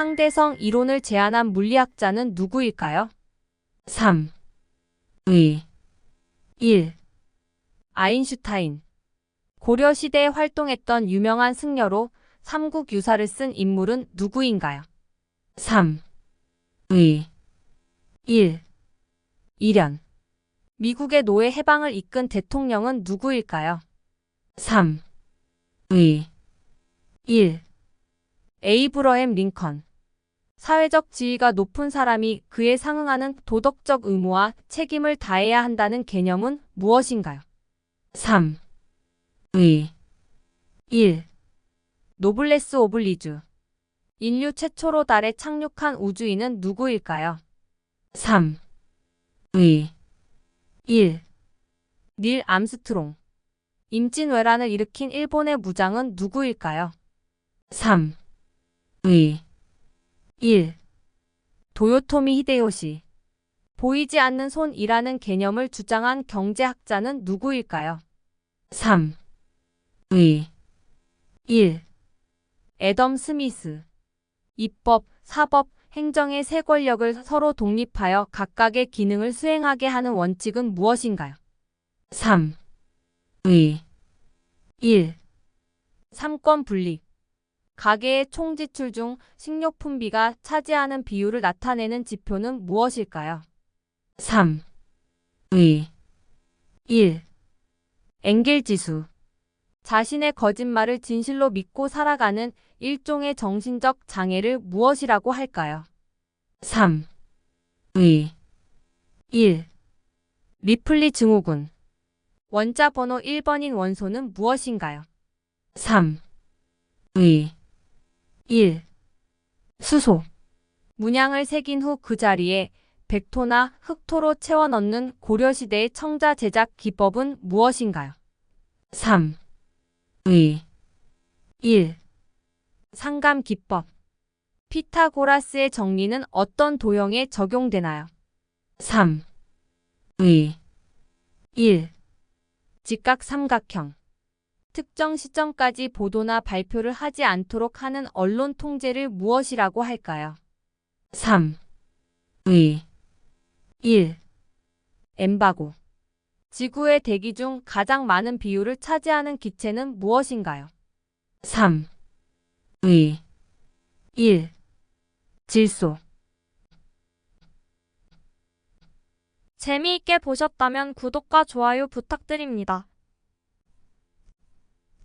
상대성 이론을 제안한 물리학자는 누구일까요? 3, 2, 1. 아인슈타인. 고려시대에 활동했던 유명한 승려로 삼국 유사를 쓴 인물은 누구인가요? 3, 2, 1. 이련. 미국의 노예 해방을 이끈 대통령은 누구일까요? 3, 2, 1. 에이브러햄 링컨. 사회적 지위가 높은 사람이 그에 상응하는 도덕적 의무와 책임을 다해야 한다는 개념은 무엇인가요? 3, 2, 1. 노블레스 오블리주. 인류 최초로 달에 착륙한 우주인은 누구일까요? 3, 2, 1. 닐 암스트롱. 임진왜란을 일으킨 일본의 무장은 누구일까요? 3, 2, 1. 도요토미 히데요시. 보이지 않는 손이라는 개념을 주장한 경제학자는 누구일까요? 3, 2, 1. 애덤 스미스. 입법, 사법, 행정의 세 권력을 서로 독립하여 각각의 기능을 수행하게 하는 원칙은 무엇인가요? 3, 2, 1. 삼권 분립. 가계의 총 지출 중 식료품비가 차지하는 비율을 나타내는 지표는 무엇일까요? 3, 2, 1. 엥겔 지수. 자신의 거짓말을 진실로 믿고 살아가는 일종의 정신적 장애를 무엇이라고 할까요? 3, 2, 1. 리플리 증후군. 원자 번호 1번인 원소는 무엇인가요? 3, 2, 1. 수소. 문양을 새긴 후 그 자리에 백토나 흑토로 채워 넣는 고려시대의 청자 제작 기법은 무엇인가요? 3, 2, 1. 상감 기법. 피타고라스의 정리는 어떤 도형에 적용되나요? 3, 2, 1. 직각 삼각형. 특정 시점까지 보도나 발표를 하지 않도록 하는 언론 통제를 무엇이라고 할까요? 3, 2, 1. 엠바고. 지구의 대기 중 가장 많은 비율을 차지하는 기체는 무엇인가요? 3, 2, 1. 질소. 재미있게 보셨다면 구독과 좋아요 부탁드립니다.